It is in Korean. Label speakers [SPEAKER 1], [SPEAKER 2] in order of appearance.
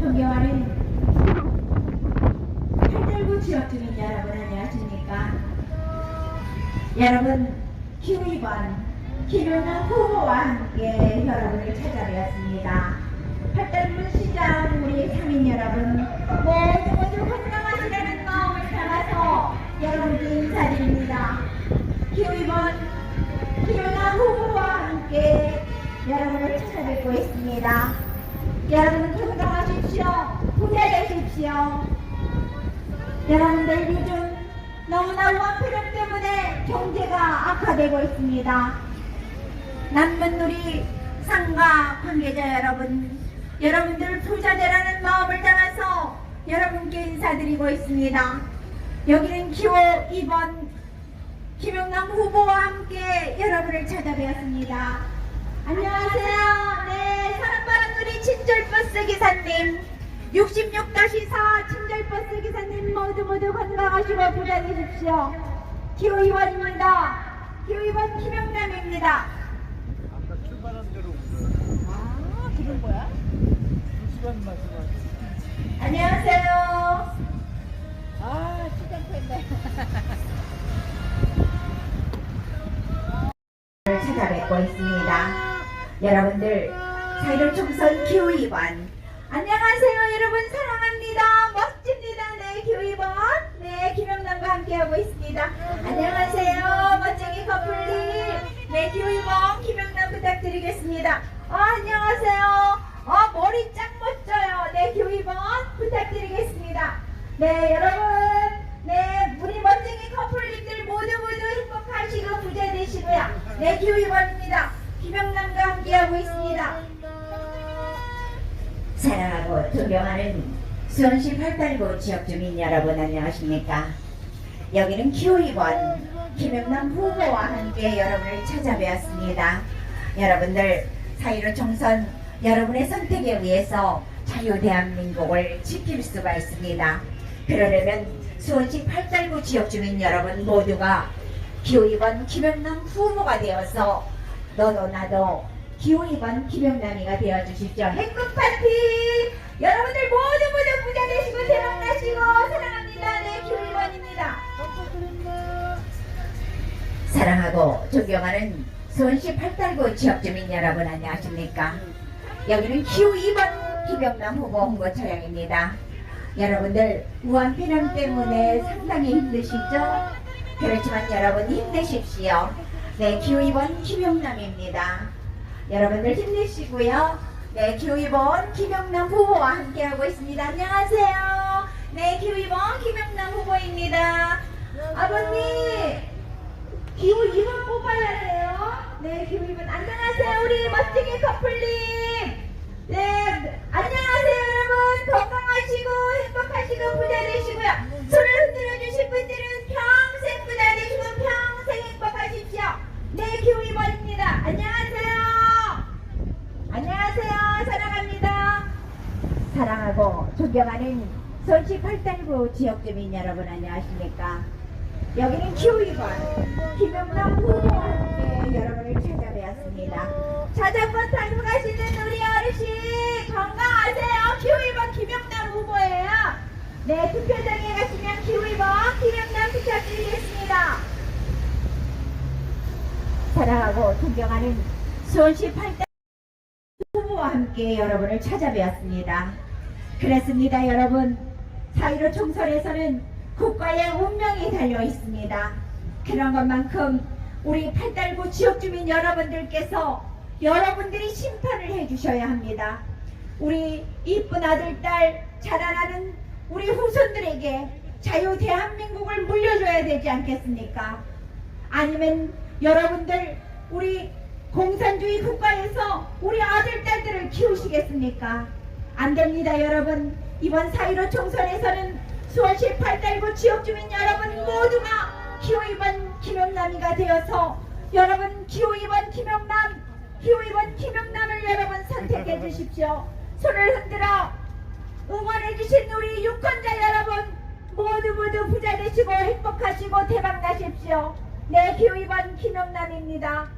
[SPEAKER 1] 존경하는 팔달구 지역 주민 여러분 안녕하십니까? 여러분 기후이번 김용남 후보와 함께 여러분을 찾아뵈었습니다. 팔달구 시장 우리 상인 여러분 모두 모두 건강하시라는 마음을 담아서 여러분께 인사드립니다. 기후이번 김용남 후보와 함께 여러분을 찾아뵙고 있습니다. 여러분 되십시오. 여러분들 요즘 너무나 원피력 때문에 경제가 악화되고 있습니다. 남문누리 상가 관계자 여러분, 여러분들 부자 되라는 마음을 담아서 여러분께 인사드리고 있습니다. 여기는 기호 2번 김용남 후보와 함께 여러분을 찾아뵈었습니다. 안녕하세요. 친절버스 기사님, 66-4 친절버스 기사님 모두 모두 건강하시고 부자 되십시오. 기호 2번입니다. 기호 2번 김영남입니다.
[SPEAKER 2] 아까 출발한 대로
[SPEAKER 1] 아, 그런 거야?
[SPEAKER 2] 두 시간 마시고
[SPEAKER 1] 안녕하세요.
[SPEAKER 3] 아, 뺐네.
[SPEAKER 1] 를 찾아뵙고 있습니다. 여러분들 사이로 총선 기호 2번. 안녕하세요 여러분. 사랑합니다. 멋집니다. 네 기호 2번. 네 김영남과 함께하고 있습니다. 안녕하세요. 멋쟁이 커플님. 네 기호 2번 김영남 부탁드리겠습니다. 어, 안녕하세요. 어 머리 짱 멋져요. 네 기호 2번 부탁드리겠습니다. 네 여러분. 네 우리 멋쟁이 커플님들 모두 모두 행복하시고 부자 되시고요. 네 기호 2번입니다. 김영남과 함께하고 있습니다 사랑하고 존경하는 수원시 팔달구 지역 주민 여러분 안녕하십니까? 여기는 기호 2번 김영남 후보와 함께 여러분을 찾아뵈었습니다. 여러분들 사이로 총선 여러분의 선택에 의해서 자유 대한민국을 지킬 수가 있습니다. 그러려면 수원시 팔달구 지역 주민 여러분 모두가 기호 2번 김영남 후보가 되어서 너도 나도 기호 2번 김영남이가 되어주십시오. 행복 파티! 여러분들 모두 모두 부자 되시고 대박 나시고 사랑합니다. 네, 기호 2번입니다. 사랑하고 존경하는 수원시 팔달구 지역 주민 여러분 안녕하십니까? 여기는 기호 2번 김영남 후보 홍보 차량입니다. 여러분들 무한피남 때문에 상당히 힘드시죠? 그렇지만 여러분 힘내십시오. 네, 기호 2번 김영남입니다. 여러분들 힘내시고요. 네, 2번 김영남 후보와 함께하고 있습니다. 안녕하세요. 네, 2번 김영남 후보입니다. 아버님, 기호 2번 뽑아야 해요. 네, 기호 2번. 안녕하세요, 우리 멋지게 커플님. 네, 안녕하세요, 여러분. 건강하시고 행복하시고 부자 되시고요. 손을 흔들어 주실 분들은 평생 부자 되시고 평생 행복하십시오. 네, 기호 2번입니다. 안녕하세요. 안녕하세요. 사랑합니다. 사랑하고 존경하는 손시 팔달구 지역 주민 여러분 안녕하십니까? 여기는 2번 김영남 후보와 함께 여러분을 찾아뵈었습니다. 자전거 타고 가시는 우리 어르신 건강하세요. 2번 김영남 후보예요. 네, 투표장에 가시면 2번 김영남 부탁드리겠습니다. 사랑하고 존경하는 수원시 팔달 후보와 함께 여러분을 찾아뵈었습니다. 그렇습니다, 여러분. 사이로 총선에서는 국가의 운명이 달려 있습니다. 그런 것만큼 우리 팔달구 지역 주민 여러분들께서 여러분들이 심판을 해주셔야 합니다. 우리 이쁜 아들, 딸, 자라나는 우리 후손들에게 자유 대한민국을 물려줘야 되지 않겠습니까? 아니면 여러분들 우리 공산주의 국가에서 우리 아들, 딸들을 키우시겠습니까? 안 됩니다, 여러분. 이번 4.15 총선에서는 수원시 팔달구 지역 주민 여러분 모두가 기호 2번 김영남이가 되어서 여러분 기호 2번 김영남, 기호 2번 김영남을 여러분 선택해 주십시오. 손을 흔들어 응원해 주신 우리 유권자 여러분 모두 모두 부자 되시고 행복하시고 대박 나십시오. 네, 기호 2번 김영남입니다.